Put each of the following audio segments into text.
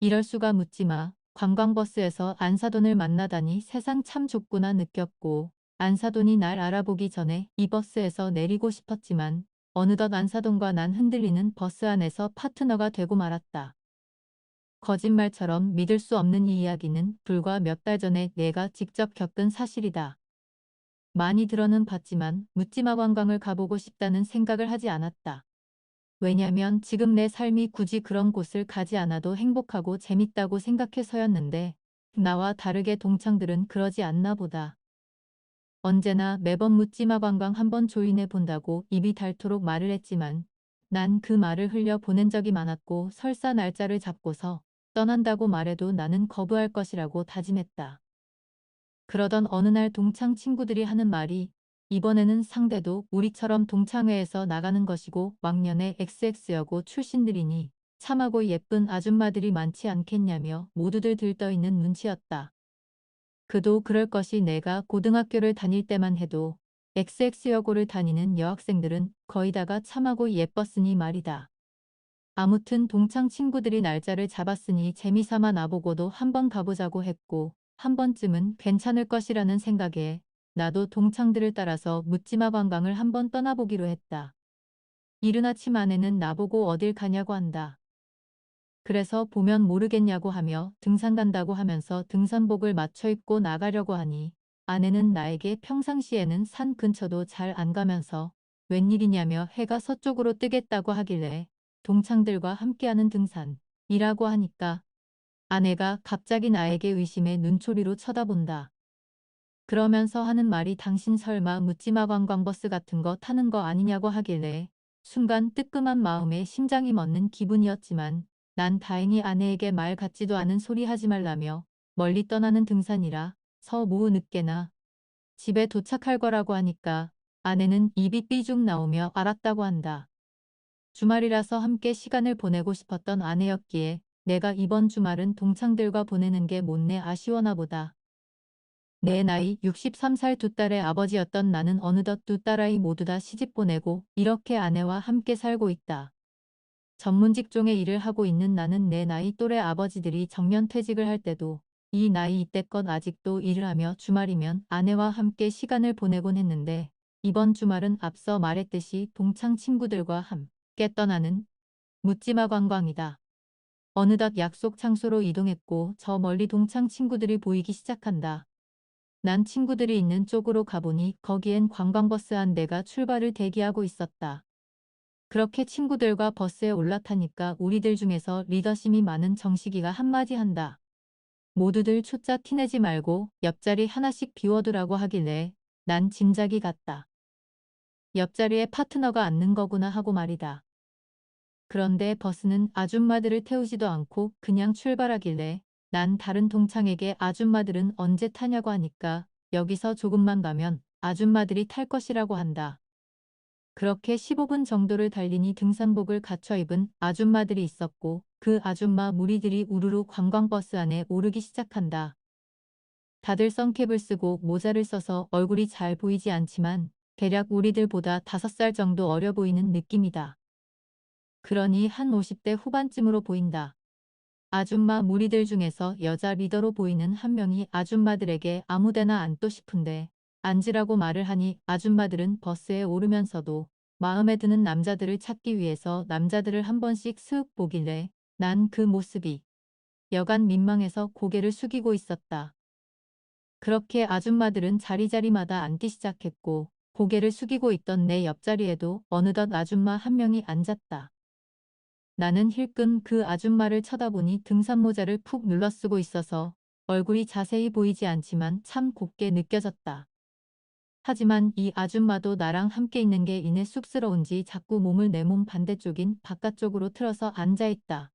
이럴 수가 묻지 마. 관광버스에서 안사돈을 만나다니 세상 참 좁구나 느꼈고 안사돈이 날 알아보기 전에 이 버스에서 내리고 싶었지만 어느덧 안사돈과 난 흔들리는 버스 안에서 파트너가 되고 말았다. 거짓말처럼 믿을 수 없는 이 이야기는 불과 몇 달 전에 내가 직접 겪은 사실이다. 많이 들어는 봤지만 묻지마 관광을 가보고 싶다는 생각을 하지 않았다. 왜냐면 지금 내 삶이 굳이 그런 곳을 가지 않아도 행복하고 재밌다고 생각해서였는데 나와 다르게 동창들은 그러지 않나 보다. 언제나 매번 묻지마 관광 한번 조인해 본다고 입이 닳도록 말을 했지만 난 그 말을 흘려 보낸 적이 많았고 설사 날짜를 잡고서 떠난다고 말해도 나는 거부할 것이라고 다짐했다. 그러던 어느 날 동창 친구들이 하는 말이 이번에는 상대도 우리처럼 동창회에서 나가는 것이고 왕년에 XX여고 출신들이니 참하고 예쁜 아줌마들이 많지 않겠냐며 모두들 들떠있는 눈치였다. 그도 그럴 것이 내가 고등학교를 다닐 때만 해도 XX여고를 다니는 여학생들은 거의 다가 참하고 예뻤으니 말이다. 아무튼 동창 친구들이 날짜를 잡았으니 재미삼아 나보고도 한번 가보자고 했고 한 번쯤은 괜찮을 것이라는 생각에 나도 동창들을 따라서 묻지마 관광을 한번 떠나보기로 했다. 이른 아침 아내는 나보고 어딜 가냐고 한다. 그래서 보면 모르겠냐고 하며 등산 간다고 하면서 등산복을 맞춰 입고 나가려고 하니 아내는 나에게 평상시에는 산 근처도 잘 안 가면서 웬일이냐며 해가 서쪽으로 뜨겠다고 하길래 동창들과 함께하는 등산이라고 하니까 아내가 갑자기 나에게 의심의 눈초리로 쳐다본다. 그러면서 하는 말이 당신 설마 묻지마 관광버스 같은 거 타는 거 아니냐고 하길래 순간 뜨끔한 마음에 심장이 멎는 기분이었지만 난 다행히 아내에게 말 같지도 않은 소리 하지 말라며 멀리 떠나는 등산이라 서 모우 늦게나 집에 도착할 거라고 하니까 아내는 입이 삐죽 나오며 알았다고 한다. 주말이라서 함께 시간을 보내고 싶었던 아내였기에 내가 이번 주말은 동창들과 보내는 게 못내 아쉬워나 보다. 내 나이 63살 두 딸의 아버지였던 나는 어느덧 두 딸아이 모두 다 시집 보내고 이렇게 아내와 함께 살고 있다. 전문 직종의 일을 하고 있는 나는 내 나이 또래 아버지들이 정년 퇴직을 할 때도 이 나이 이때껏 아직도 일을 하며 주말이면 아내와 함께 시간을 보내곤 했는데 이번 주말은 앞서 말했듯이 동창 친구들과 함께 떠나는 묻지마 관광이다. 어느덧 약속 장소로 이동했고 저 멀리 동창 친구들이 보이기 시작한다. 난 친구들이 있는 쪽으로 가보니 거기엔 관광버스 한 대가 출발을 대기하고 있었다. 그렇게 친구들과 버스에 올라타니까 우리들 중에서 리더심이 많은 정식이가 한마디 한다. 모두들 초짜 티내지 말고 옆자리 하나씩 비워두라고 하길래 난 짐작이 갔다. 옆자리에 파트너가 앉는 거구나 하고 말이다. 그런데 버스는 아줌마들을 태우지도 않고 그냥 출발하길래 난 다른 동창에게 아줌마들은 언제 타냐고 하니까 여기서 조금만 가면 아줌마들이 탈 것이라고 한다. 그렇게 15분 정도를 달리니 등산복을 갖춰 입은 아줌마들이 있었고 그 아줌마 무리들이 우르르 관광버스 안에 오르기 시작한다. 다들 선캡을 쓰고 모자를 써서 얼굴이 잘 보이지 않지만 대략 우리들보다 5살 정도 어려 보이는 느낌이다. 그러니 한 50대 후반쯤으로 보인다. 아줌마 무리들 중에서 여자 리더로 보이는 한 명이 아줌마들에게 아무데나 앉고 싶은데 앉으라고 말을 하니 아줌마들은 버스에 오르면서도 마음에 드는 남자들을 찾기 위해서 남자들을 한 번씩 슥 보길래 난 그 모습이 여간 민망해서 고개를 숙이고 있었다. 그렇게 아줌마들은 자리자리마다 앉기 시작했고 고개를 숙이고 있던 내 옆자리에도 어느덧 아줌마 한 명이 앉았다. 나는 힐끔 그 아줌마를 쳐다보니 등산 모자를 푹 눌러 쓰고 있어서 얼굴이 자세히 보이지 않지만 참 곱게 느껴졌다. 하지만 이 아줌마도 나랑 함께 있는 게 이내 쑥스러운지 자꾸 몸을 내 몸 반대쪽인 바깥쪽으로 틀어서 앉아있다.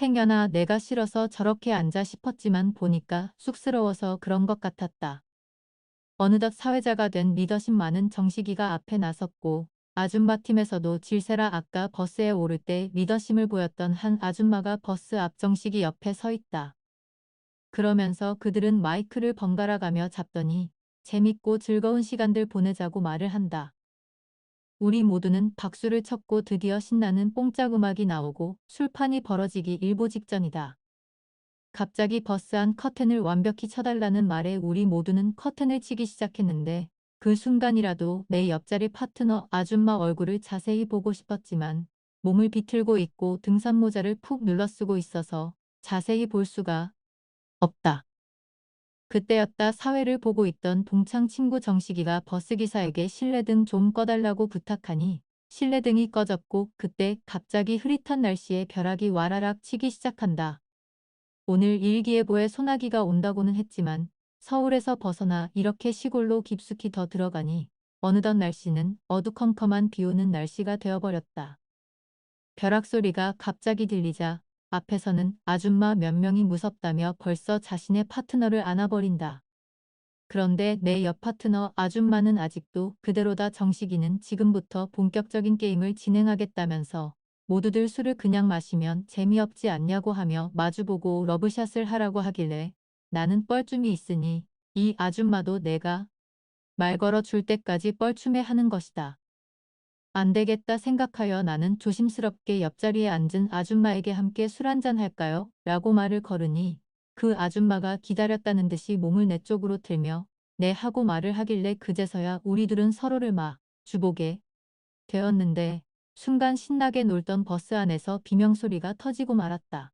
행여나 내가 싫어서 저렇게 앉아 싶었지만 보니까 쑥스러워서 그런 것 같았다. 어느덧 사회자가 된 리더십 많은 정식이가 앞에 나섰고 아줌마 팀에서도 질세라 아까 버스에 오를 때 리더십을 보였던 한 아줌마가 버스 앞 정식이 옆에 서 있다. 그러면서 그들은 마이크를 번갈아 가며 잡더니 재밌고 즐거운 시간들 보내자고 말을 한다. 우리 모두는 박수를 쳤고 드디어 신나는 뽕짝 음악이 나오고 술판이 벌어지기 일보 직전이다. 갑자기 버스 안 커튼을 완벽히 쳐달라는 말에 우리 모두는 커튼을 치기 시작했는데 그 순간이라도 내 옆자리 파트너 아줌마 얼굴을 자세히 보고 싶었지만 몸을 비틀고 있고 등산 모자를 푹 눌러쓰고 있어서 자세히 볼 수가 없다. 그때였다 사회를 보고 있던 동창 친구 정식이가 버스기사에게 실내등 좀 꺼달라고 부탁하니 실내등이 꺼졌고 그때 갑자기 흐릿한 날씨에 벼락이 와라락 치기 시작한다. 오늘 일기예보에 소나기가 온다고는 했지만 서울에서 벗어나 이렇게 시골로 깊숙이 더 들어가니 어느덧 날씨는 어두컴컴한 비오는 날씨가 되어버렸다. 벼락 소리가 갑자기 들리자 앞에서는 아줌마 몇 명이 무섭다며 벌써 자신의 파트너를 안아버린다. 그런데 내 옆 파트너 아줌마는 아직도 그대로다 정식이는 지금부터 본격적인 게임을 진행하겠다면서 모두들 술을 그냥 마시면 재미없지 않냐고 하며 마주보고 러브샷을 하라고 하길래 나는 뻘쭘이 있으니 이 아줌마도 내가 말 걸어 줄 때까지 뻘쭘해 하는 것이다. 안 되겠다 생각하여 나는 조심스럽게 옆자리에 앉은 아줌마에게 함께 술 한잔 할까요? 라고 말을 걸으니 그 아줌마가 기다렸다는 듯이 몸을 내 쪽으로 들며 네 하고 말을 하길래 그제서야 우리 둘은 서로를 막 주보게 되었는데 순간 신나게 놀던 버스 안에서 비명소리가 터지고 말았다.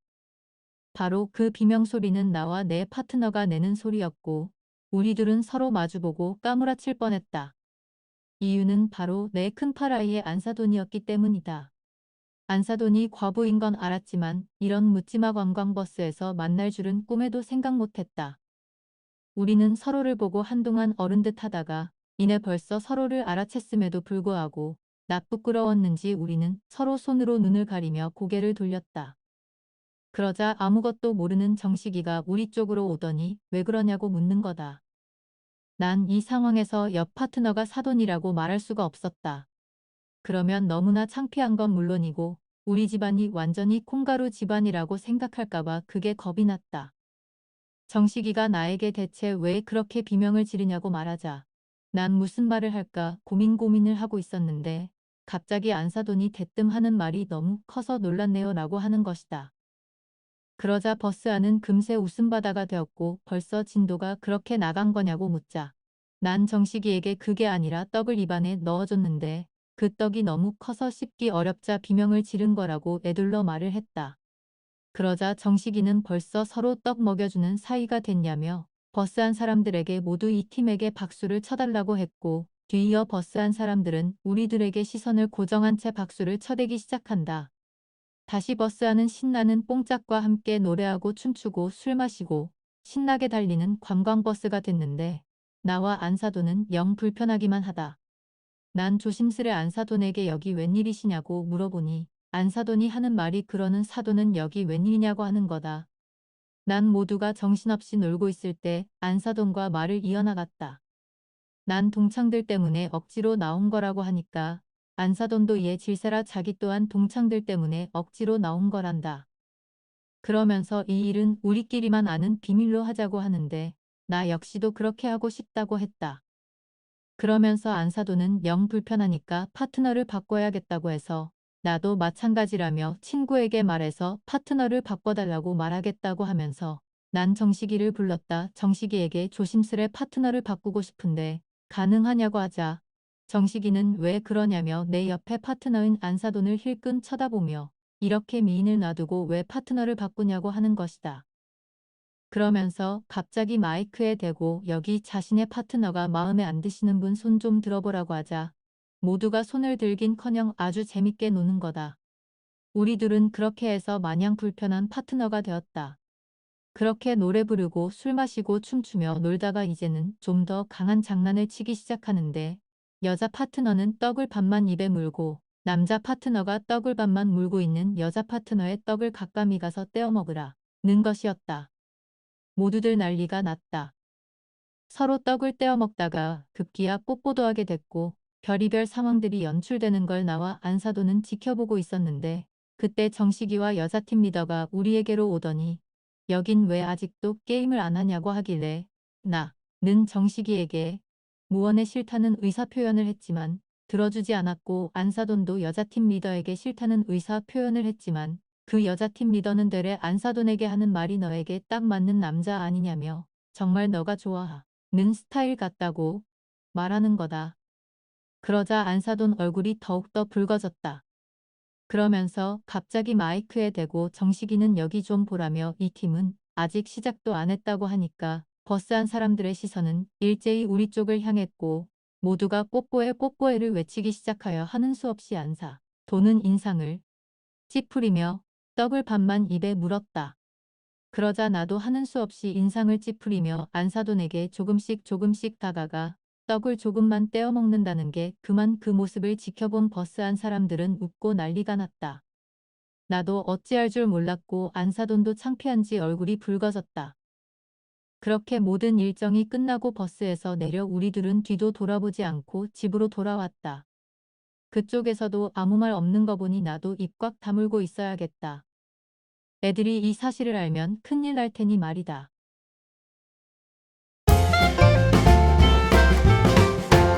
바로 그 비명소리는 나와 내 파트너가 내는 소리였고 우리 둘은 서로 마주보고 까무라칠 뻔했다. 이유는 바로 내 큰파라이의 안사돈이었기 때문이다. 안사돈이 과부인 건 알았지만 이런 묻지마 관광버스에서 만날 줄은 꿈에도 생각 못했다. 우리는 서로를 보고 한동안 어른 듯 하다가 이내 벌써 서로를 알아챘음에도 불구하고 나 부끄러웠는지 우리는 서로 손으로 눈을 가리며 고개를 돌렸다. 그러자 아무것도 모르는 정식이가 우리 쪽으로 오더니 왜 그러냐고 묻는 거다. 난 이 상황에서 옆 파트너가 사돈이라고 말할 수가 없었다. 그러면 너무나 창피한 건 물론이고 우리 집안이 완전히 콩가루 집안이라고 생각할까봐 그게 겁이 났다. 정식이가 나에게 대체 왜 그렇게 비명을 지르냐고 말하자 난 무슨 말을 할까 고민 고민을 하고 있었는데 갑자기 안사돈이 대뜸 하는 말이 너무 커서 놀랐네요 라고 하는 것이다. 그러자 버스 안은 금세 웃음바다가 되었고 벌써 진도가 그렇게 나간 거냐고 묻자 난 정식이에게 그게 아니라 떡을 입안에 넣어줬는데 그 떡이 너무 커서 씹기 어렵자 비명을 지른 거라고 애둘러 말을 했다. 그러자 정식이는 벌써 서로 떡 먹여주는 사이가 됐냐며 버스 안 사람들에게 모두 이 팀에게 박수를 쳐달라고 했고 뒤이어 버스 안 사람들은 우리들에게 시선을 고정한 채 박수를 쳐대기 시작한다. 다시 버스 안은 신나는 뽕짝과 함께 노래하고 춤추고 술 마시고 신나게 달리는 관광버스가 됐는데 나와 안사돈은 영 불편하기만 하다. 난 조심스레 안사돈에게 여기 웬일이시냐고 물어보니 안사돈이 하는 말이 그러는 사돈은 여기 웬일이냐고 하는 거다. 난 모두가 정신없이 놀고 있을 때 안사돈과 말을 이어나갔다. 난 동창들 때문에 억지로 나온 거라고 하니까 안사돈도 얘 질세라 자기 또한 동창들 때문에 억지로 나온 거란다. 그러면서 이 일은 우리끼리만 아는 비밀로 하자고 하는데 나 역시도 그렇게 하고 싶다고 했다. 그러면서 안사돈은 영 불편하니까 파트너를 바꿔야겠다고 해서 나도 마찬가지라며 친구에게 말해서 파트너를 바꿔달라고 말하겠다고 하면서 난 정식이를 불렀다. 정식이에게 조심스레 파트너를 바꾸고 싶은데 가능하냐고 하자 정식이는 왜 그러냐며 내 옆에 파트너인 안사돈을 힐끈 쳐다보며 이렇게 미인을 놔두고 왜 파트너를 바꾸냐고 하는 것이다. 그러면서 갑자기 마이크에 대고 여기 자신의 파트너가 마음에 안 드시는 분 손 좀 들어보라고 하자 모두가 손을 들긴커녕 아주 재밌게 노는 거다. 우리 둘은 그렇게 해서 마냥 불편한 파트너가 되었다. 그렇게 노래 부르고 술 마시고 춤추며 놀다가 이제는 좀 더 강한 장난을 치기 시작하는데 여자 파트너는 떡을 반만 입에 물고 남자 파트너가 떡을 반만 물고 있는 여자 파트너의 떡을 가까이 가서 떼어 먹으라 는 것이었다. 모두들 난리가 났다. 서로 떡을 떼어 먹다가 급기야 뽀뽀도 하게 됐고 별이별 상황들이 연출되는 걸 나와 안사도는 지켜보고 있었는데 그때 정식이와 여자팀 리더가 우리에게로 오더니 여긴 왜 아직도 게임을 안 하냐고 하길래 나는 정식이에게 무언에 싫다는 의사표현을 했지만 들어주지 않았고 안사돈도 여자팀 리더에게 싫다는 의사표현을 했지만 그 여자팀 리더는 되레 안사돈에게 하는 말이 너에게 딱 맞는 남자 아니냐며 정말 너가 좋아하는 스타일 같다고 말하는 거다. 그러자 안사돈 얼굴이 더욱더 붉어졌다. 그러면서 갑자기 마이크에 대고 정식이는 여기 좀 보라며 이 팀은 아직 시작도 안 했다고 하니까 버스 안 사람들의 시선은 일제히 우리 쪽을 향했고 모두가 뽀뽀해 뽀뽀해를 외치기 시작하여 하는 수 없이 안사. 돈은 인상을 찌푸리며 떡을 반만 입에 물었다. 그러자 나도 하는 수 없이 인상을 찌푸리며 안사돈에게 조금씩 조금씩 다가가 떡을 조금만 떼어 먹는다는 게 그만 그 모습을 지켜본 버스 안 사람들은 웃고 난리가 났다. 나도 어찌할 줄 몰랐고 안사돈도 창피한지 얼굴이 붉어졌다. 그렇게 모든 일정이 끝나고 버스에서 내려 우리들은 뒤도 돌아보지 않고 집으로 돌아왔다. 그쪽에서도 아무 말 없는 거 보니 나도 입 꽉 다물고 있어야겠다. 애들이 이 사실을 알면 큰일 날 테니 말이다.